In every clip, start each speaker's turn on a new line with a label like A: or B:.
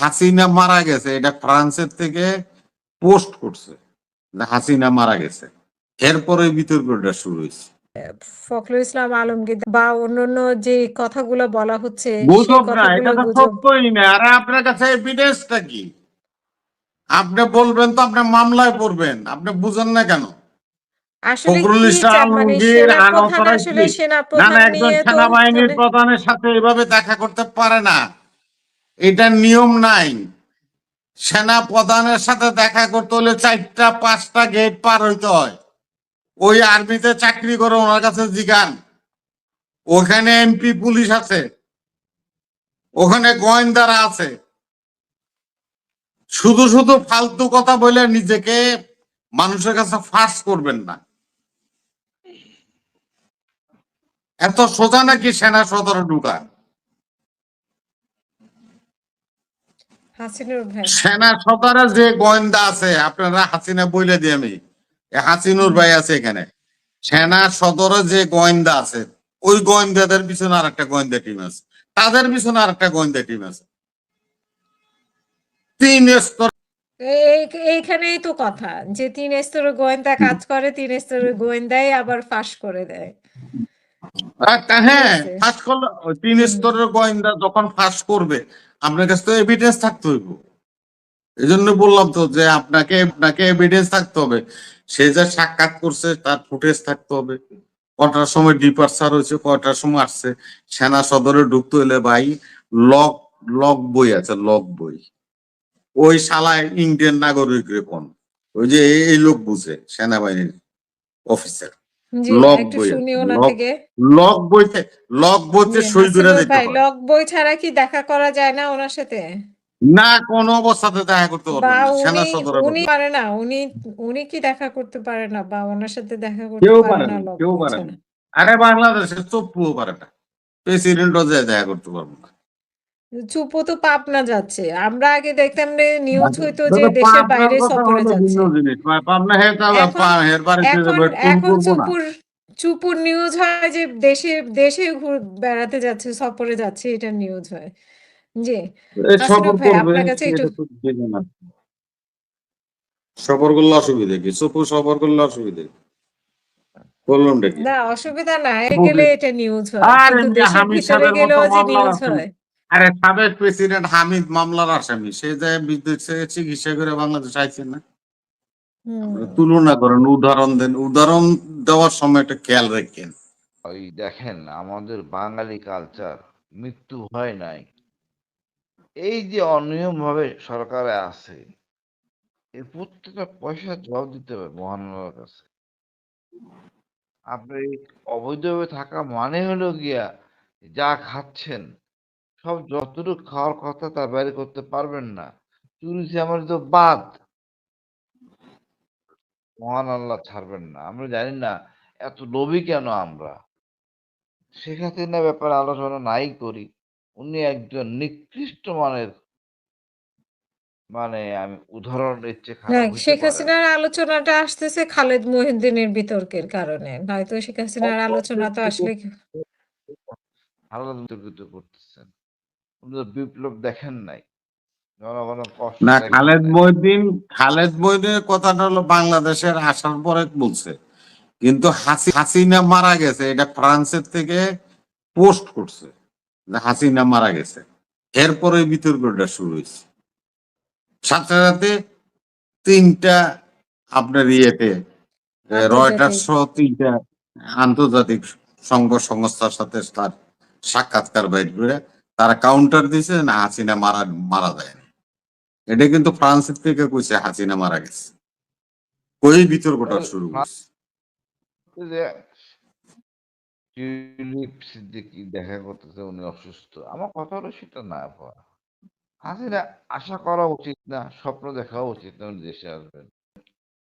A: হাসিনা মারা গেছে এটা ফ্রান্সের থেকে পোস্ট করছে হাসিনা মারা গেছে। এরপরে বিতর্কটা শুরু হয়েছে।
B: ফখরুল ইসলাম আলমগীর বা অন্যান্য যে কথাগুলো বলা হচ্ছে
A: আরে আপনার কাছে এভিডেন্সটা কি? আপনি বলবেন তো আপনি মামলায় পড়বেন আপনি বুঝেন না কেন?
B: আসলে
A: ইসলাম
B: চান? মানে
A: সেনাবাহিনীর প্রধানের সাথে এভাবে দেখা করতে পারে না। এটা নিয়ম নাই। সেনা প্রধানের সাথে দেখা করতে হলে চারটা, পাঁচটা গেট পার হইতে হয়। ওই আর্মিতে চাকরি করে ওনার কাছে জিগান। ওখানে এমপি পুলিশ আছে। ওখানে গোয়েন্দারা আছে। শুধু শুধু ফালতু কথা বলে নিজেকে মানুষের কাছে ফাঁস করবেন না। এত সোজা নাকি সেনা সদরে ঢুকা
B: হাসিনুর ভাই
A: সেনা সদরে যে গোয়েন্দা আছে আপনারা হাসিনা বইলে দিই আমি। হাসিনুর ভাই আছে এখানে। সেনা সদরে যে গোয়েন্দা আছে ওই গোয়েন্দাদের পিছনে আর একটা গোয়েন্দা টিম আছে। তাদের পিছনে আর একটা গোয়েন্দা টিম আছে। তিন স্তর
B: এই- এইখানেই তো কথা যে তিন স্তরের গোয়েন্দা কাজ করে তিন স্তরের গোয়েন্দাই আবার ফাঁস করে দেয়।
A: একটা হ্যাঁ ফাঁস করল তিন স্তরের গোয়েন্দা যখন ফাঁস করবে আপনার কাছে তো এভিডেন্স থাকতে হইব। এই জন্য বললাম তো যে আপনাকে আপনাকে এভিডেন্স থাকতে হবে। সে যা সাক্ষাৎ করছে, তার ফুটেজ থাকতে হবে। কটার সময় ডিপার্চার হয়েছে, কটার সময় আসছে। সেনা সদরে ঢুকতে হলে ভাই লক লক বই আছে, লক বই। ওই শালায় ইন্ডিয়ান নাগরিক রেপন। ওই যে এই লোক বুঝে, সেনাবাহিনীর অফিসার
B: ছাড়া কি দেখা করা যায় না ওনার সাথে?
A: না কোন অবস্থাতে দেখা করতে
B: উনি। পারে না উনি উনি কি দেখা করতে পারে না বা ওনার সাথে দেখা করতে পারে না
A: কেউ পারে না। আরে বাংলাদেশে চপ্পুও পারে না। প্রেসিডেন্টও দেখা করতে পারব না।
B: চুপো তো পাবনা যাচ্ছে। আমরা আগে দেখতাম যে নিউজ হইতো যে দেশের বাইরে সফরে যাচ্ছে।
A: পাবনা হের
B: এখন-
A: না।
B: চুপুর চুপুর নিউজ হয় যে দেশে দেশে ঘুর- বেড়াতে যাচ্ছে সফরে যাচ্ছে এটা নিউজ হয়। জি। ভাই, আপনার কাছে একটু-
A: সফর করলে অসুবিধা কি? চপ্পু সফর করলে অসুবিধা কি? বললাম
B: না অসুবিধা নাই
A: বুঝে-
B: গেলে এটা নিউজ হয়। কিন্তু দেশের ভিতরে গেলেও যে নিউজ হয়।
A: আরে সাবেক প্রেসিডেন্ট হামিদ মামলার আসামি সে যে বিদেশে চিকিৎসা করে বাংলাদেশ আইছে না। তুলনা করেন উদাহরণ দেন উদাহরণ দেওয়ার সময় একটা খেয়াল রাখেন।
C: ওই দেখেন আমাদের বাঙালি কালচার মৃত্যু হয় নাই। এই যে অনিয়ম ভাবে সরকারে আছে এর প্রত্যেকটা পয়সা জবাব দিতে হবে মহানগর কাছে। আপনি অবৈধভাবে থাকা মানে হলো গিয়া যা খাচ্ছেন সব যতটুকু খাওয়ার কথা তার বাইরে করতে পারবেন না। চুরি চামারি তো বাদ। মহান আল্লাহ ছাড়বেন না। আমরা জানি না এত লোভী কেন আমরা। শেখ হাসিনার ব্যাপারে আলোচনা নাই করি। উনি একজন নিকৃষ্ট মানের মানে আমি উদাহরণ খারাপ হইতে
B: শেখ হাসিনার আলোচনাটা আসতেছে খালেদ মহিউদ্দিনের বিতর্কের কারণে। নয়তো শেখ হাসিনার আলোচনা তো আসলে
C: আলাদা বিতর্কিত করতেছেন। বিপ্লব দেখেন নাই
A: না খালেদ
C: নাই।
A: খালেদ মহিদ্দিনের কথাটা হলো বাংলাদেশের আসার পরে বলছে কিন্তু হাসিনা মারা গেছে এটা ফ্রান্সের থেকে পোস্ট করছে হাসিনা মারা গেছে এরপরে বিতর্কটা শুরু হয়েছে সাথে সাথে তিনটা আপনার ইয়েতে
B: আন্তর্জাতিক।
A: রয়টার সহ তিনটা আন্তর্জাতিক সংঘ সংস্থার সাথে তার সাক্ষাৎকার বাইর করে তারা কাউন্টার দিছে না হাসিনা মারা মারা যায় এটা কিন্তু ফ্রান্সের থেকে কইছে হাসিনা মারা গেছে। ওই বিতর্কটা শুরু
C: সিদ্দিকী দেখা করতেছে উনি অসুস্থ। আমার কথা হলো সেটা না পাওয়া হাসিনা আশা করা উচিত না স্বপ্ন দেখা উচিত না উনি দেশে আসবেন।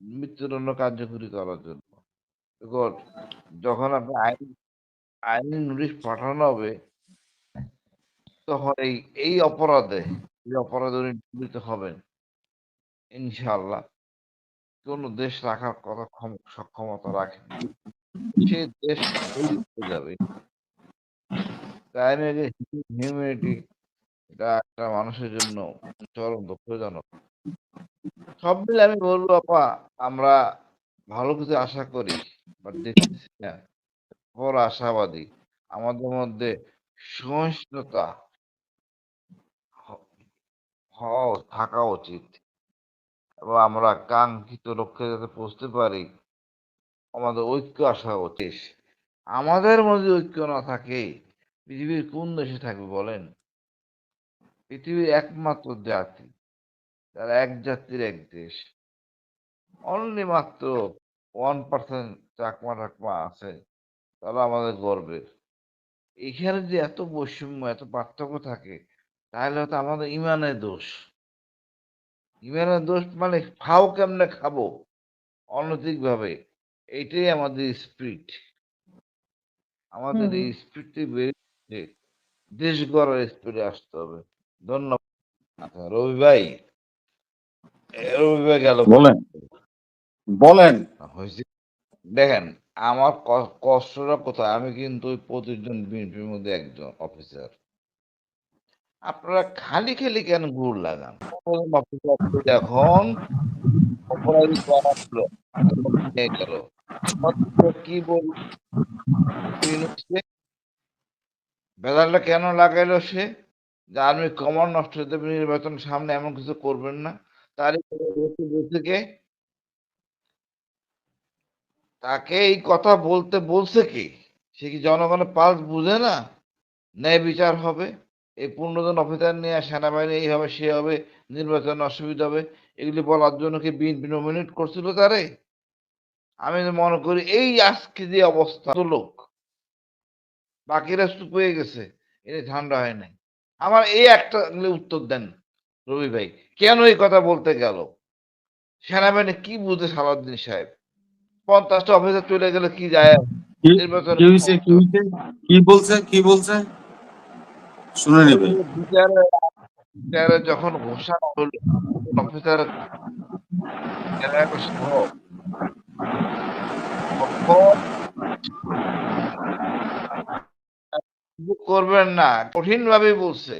C: মৃত্যুদণ্ড কার্যকরী করার জন্য। যখন আপনি আইন আইনি নোটিশ পাঠানো হবে তখন এই অপরাধে এই অপরাধে উনি দণ্ডিত হবেন ইনশাআল্লাহ কোন দেশ রাখার কথা সক্ষমতা রাখে সে দেশ হয়ে যাবে হিউম্যানিটি এটা একটা মানুষের জন্য চরম দুঃখজনক। সব মিলে আমি বলব, আপা, আমরা ভালো কিছু আশা করি। বাট দেখতেছি না। আশাবাদী। আমাদের মধ্যে সহিষ্ণুতা হওয়া থাকা উচিত। এবং আমরা কাঙ্ক্ষিত লক্ষ্যে যাতে পৌঁছতে পারি, আমাদের ঐক্য আসা উচিত। আমাদের মধ্যে ঐক্য না থাকে, পৃথিবীর কোন দেশে থাকবে বলেন? পৃথিবীর একমাত্র জাতি, যারা এক জাতির এক দেশ। অনলি মাত্র 1% চাকমা-টাকমা আছে, তারা আমাদের গর্বের। এখানে যে এত বৈষম্য, এত পার্থক্য থাকে, তাহলে হয়তো আমাদের ইমানের দোষ। ইমানের দোষ মানে ফাও কেমনে খাব? অনৈতিকভাবে। এইটাই আমাদের স্পিরিট। আমাদের এই দেশ গড়ার স্পিরিটে আসতে হবে। ধন্যবাদ। আচ্ছা রবি ভাই রবি ভাই গেল
A: বলেন বলেন
C: হইছে দেখেন আমার কষ্টটা কোথায়? আমি কিন্তু ওই ২৫ বিএনপির মধ্যে একজন অফিসার। আপনারা খালি, খালি কেন গুড় লাগান? এখন। কি বল বেজালটা কেন লাগাইলো সে? যে আর্মি কমান্ড নষ্ট হতে নির্বাচন সামনে এমন কিছু করবেন না। তারই বলছে কে? তাকে এই কথা বলতে বলছে কি সে কি জনগণের পালস বুঝে না? ন্যায় বিচার হবে। এই ১৫ জন অফিসার নিয়ে সেনাবাহিনী এই হবে, সে হবে, নির্বাচনে অসুবিধা হবে। এগুলি বলার জন্য কি বিএনপি নমিনেট করছিল তারে? আমি মনে করি এই আজকে যে অবস্থা লোক বাকিরা চুপ হয়ে গেছে। এ ঠান্ডা হয় নাই। আমার এই একটা উত্তর দেন রবি ভাই। কেন এই কথা বলতে গেল? সেনাবাহিনী কি বুঝে সালাউদ্দিন সাহেব? পঞ্চাশটা অফিসার চলে গেলে কি যায় নির্বাচনে
A: কি বলছে কি বলছে শুনে নেবে।
C: যখন ঘোষণা হলো করবেন না কঠিন ভাবে বলছে।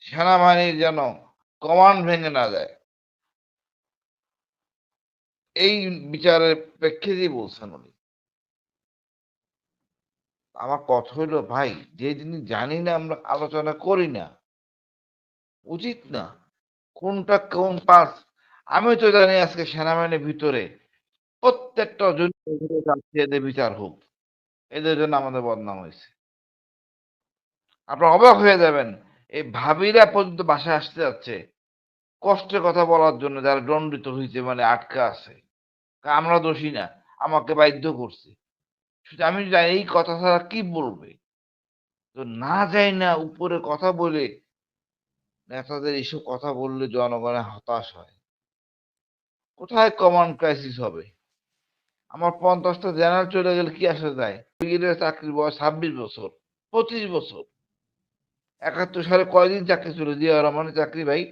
C: সেনাবাহিনীর যেন কমান্ড ভেঙে না যায় এই বিচারের প্রেক্ষিতেই বলছেন উনি। আমার কথা হইল, ভাই, যে জিনিস জানি না, আমরা আলোচনা করি না। উচিত না। কোনটা কোন পাস? আমি তো জানি আজকে সেনাবাহিনীর ভিতরে প্রত্যেকটা এদের বিচার হোক, এদের জন্য আমাদের বদনাম হয়েছে। আপনার অবাক হয়ে যাবেন, এই ভাবিরা পর্যন্ত বাসায় আসতে যাচ্ছে, কষ্টের কথা বলার জন্য যারা দণ্ডিত হয়েছে মানে আটকা আছে। আমরা দোষী না, আমাকে বাধ্য করছে। আমি জানি এই কথা ছাড়া কি বলবে? তো না যাই না উপরে কথা বলে নেতাদের এইসব কথা বললে জনগণের হতাশ হয়। কোথায় কমান্ড ক্রাইসিস হবে? আমার পঞ্চাশটা জেনারেল চলে গেলে কি আসা যায়? ব্রিগেডের চাকরির বয়স ছাব্বিশ বছর, পঁচিশ বছর। একাত্তর সালে কয়দিন চাকরি ছিল? জিয়া রহমানের চাকরি ভাই,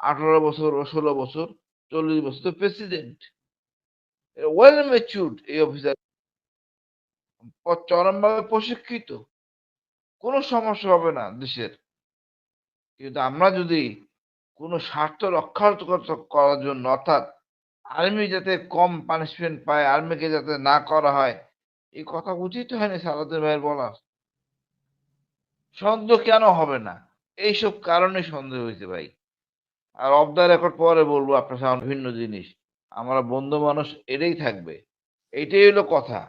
C: আঠারো বছর ষোলো বছর, চল্লিশ বছর। তো প্রেসিডেন্ট ওয়েল ম্যাচিউর্ড এই অফিসার চরমভাবে প্রশিক্ষিত, কোনো সমস্যা হবে না দেশের। কিন্তু আমরা যদি কোনো স্বার্থ রক্ষা করার জন্য, অর্থাৎ আর্মি যাতে কম পানিশমেন্ট পায় আর্মিকে যাতে না করা হয়, এই কথা উচিত হয়নি সালাদের ভাইয়ের বলা সন্দেহ কেন হবে না? এইসব কারণে সন্দেহ হয়েছে ভাই। আর অফ দ্য রেকর্ড পরে বলব আপনার সামনে ভিন্ন জিনিস। আমরা বন্ধু মানুষ, এটাই থাকবে। এইটাই হলো কথা।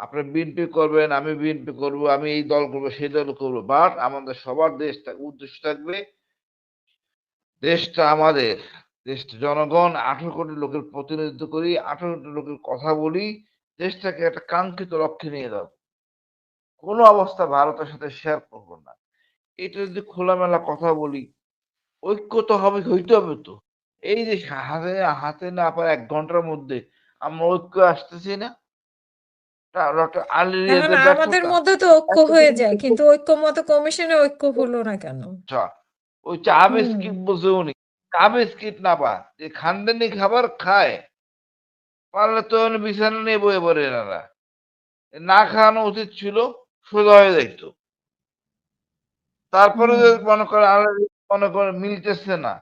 C: আপনি বিএনপি করবেন, আমি বিএনপি করব, আমি এই দল করব, সেই দল করব। বাট আমাদের সবার দেশ উদ্দেশ্য থাকবে, দেশটা আমাদের, দেশটা জনগণ, আঠারো কোটি লোকের প্রতিনিধিত্ব করি, আঠারো কোটি লোকের কথা বলি, দেশটাকে একটা কাঙ্ক্ষিত লক্ষ্যে নিয়ে যাব কোনো অবস্থা ভারতের সাথে শেয়ার করব না। এটা যদি খোলামেলা কথা বলি, ঐক্য তো হবে, হইতে হবে তো। এই যে হাতে হাতে না পারে এক ঘণ্টার মধ্যে, আমরা ঐক্য আসতেছি না।
B: আমাদের মধ্যে তো ঐক্য হয়ে যায় কিন্তু ঐক্যমত কমিশনে ঐক্য হলো না কেন?
C: ওই চা বিস্কিট বলছে উনি। চা বিস্কিট না পা যে খানদানি খাবার খায় পারলে তো বিছানা নিয়ে বয়ে পড়ে এনারা। না খাওয়ানো উচিত ছিল সোজা হয়ে যাইতো। তারপরে যদি মনে করে মনে করে মিলতেছে না।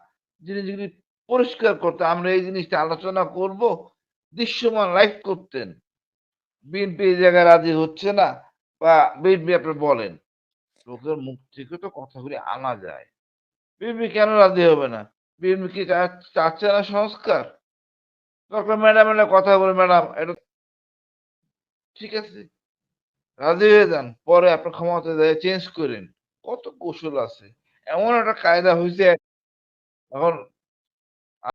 C: জিনিসগুলি পরিষ্কার করতে আমরা এই জিনিসটা আলোচনা করব দৃশ্যমান লাইভ করতেন। বিএনপি এই জায়গায় রাজি হচ্ছে না বা বিএনপি আপনি বলেন, লোকের মুখ থেকে তো কথাগুলি আনা যায়। বিএনপি কেন রাজি হবে না? বিএনপি কি চাচ্ছে না সংস্কার? দরকার ম্যাডাম কথা বলে, ম্যাডাম, এটা ঠিক আছে, রাজি হয়ে যান, পরে আপনার ক্ষমতা দেয় চেঞ্জ করেন। কত কৌশল আছে। এমন একটা কায়দা হয়েছে এখন